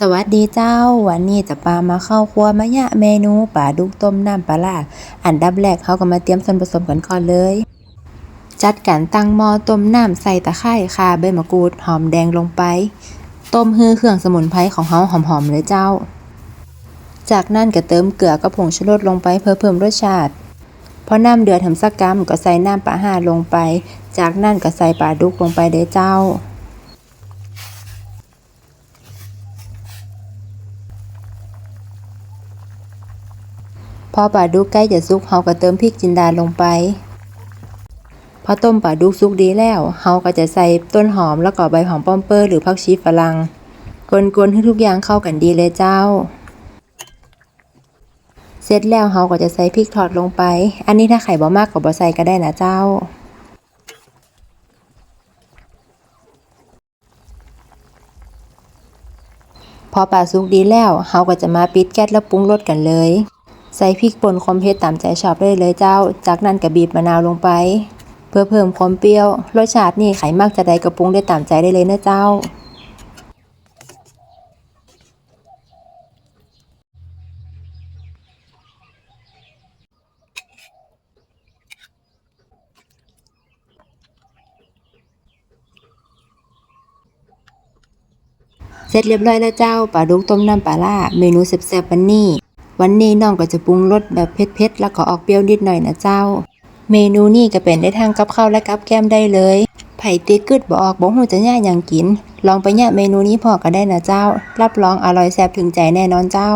สวัสดีเจ้า วันนี้จะปามาเข้าครัวมะยะเมนูปลาดุกต้มน้ำปลาร้าอันดับแรกเขาก็มาเตรียมส่วนผสมกันก่อนเลย จัดการตั้งหม้อต้มน้ำใส่ตะไคร้ข่าใบมะกรูดหอมแดงลงไป ต้มฮือเครื่องสมุนไพรของเฮาหอมๆเลยเจ้า จากนั้นก็เติมเกลือกับผงชูรสลงไปเพื่อเพิ่มรสชาติพอน้ำเดือดทำสักกำก็ใส่น้ำปลาห่าลงไป จากนั้นก็ใส่ปลาดุกลงไปเด้เจ้า พอปลาดุกใกล้จะสุกเฮาก็เติมพริกจินดาลงไป พอต้มปลาดุกสุกดีแล้วเฮาก็จะใส่ต้นหอมแล้วก็ใบหอมป้อมเปอร์หรือผักชีฝรั่งกวนๆให้ทุกอย่างเข้ากันดีเลยเจ้า เสร็จแล้วเฮาก็จะใส่พริกทอดลงไป อันนี้ถ้าไข่บ่มากก็บ่ใส่ก็ได้นะเจ้าพอปลาสุกดีแล้ว เฮาก็จะมาปิดแก๊สแล้วปรุงรสกันเลย ใส่พริกป่นคมเผ็ดตามใจชอบได้เลยเจ้า จากนั้นก็บีบมะนาวลงไป เพื่อเพิ่มความเปรี้ยว รสชาตินี่ไขมากจะได้กระปรุงได้ตามใจได้เลยนะเจ้า เสร็จเรียบร้อยแล้วเจ้าปลาดุกต้มน้ำปลาล่าเมนูแซ่บๆวันนี้ วันนี้น้องก็จะปรุงรสแบบเผ็ดๆแล้วก็ออกเปรี้ยวนิดหน่อยนะเจ้า เมนูนี้ก็เป็นได้ทั้งกับข้าวและกับแก้มได้เลยไผ่ตีกึดบ่ออกบ่หูจะแย่อย่างกิน ลองไปแย่เมนูนี้พอก็ได้นะเจ้า รับรองอร่อยแซ่บถึงใจแน่นอนเจ้า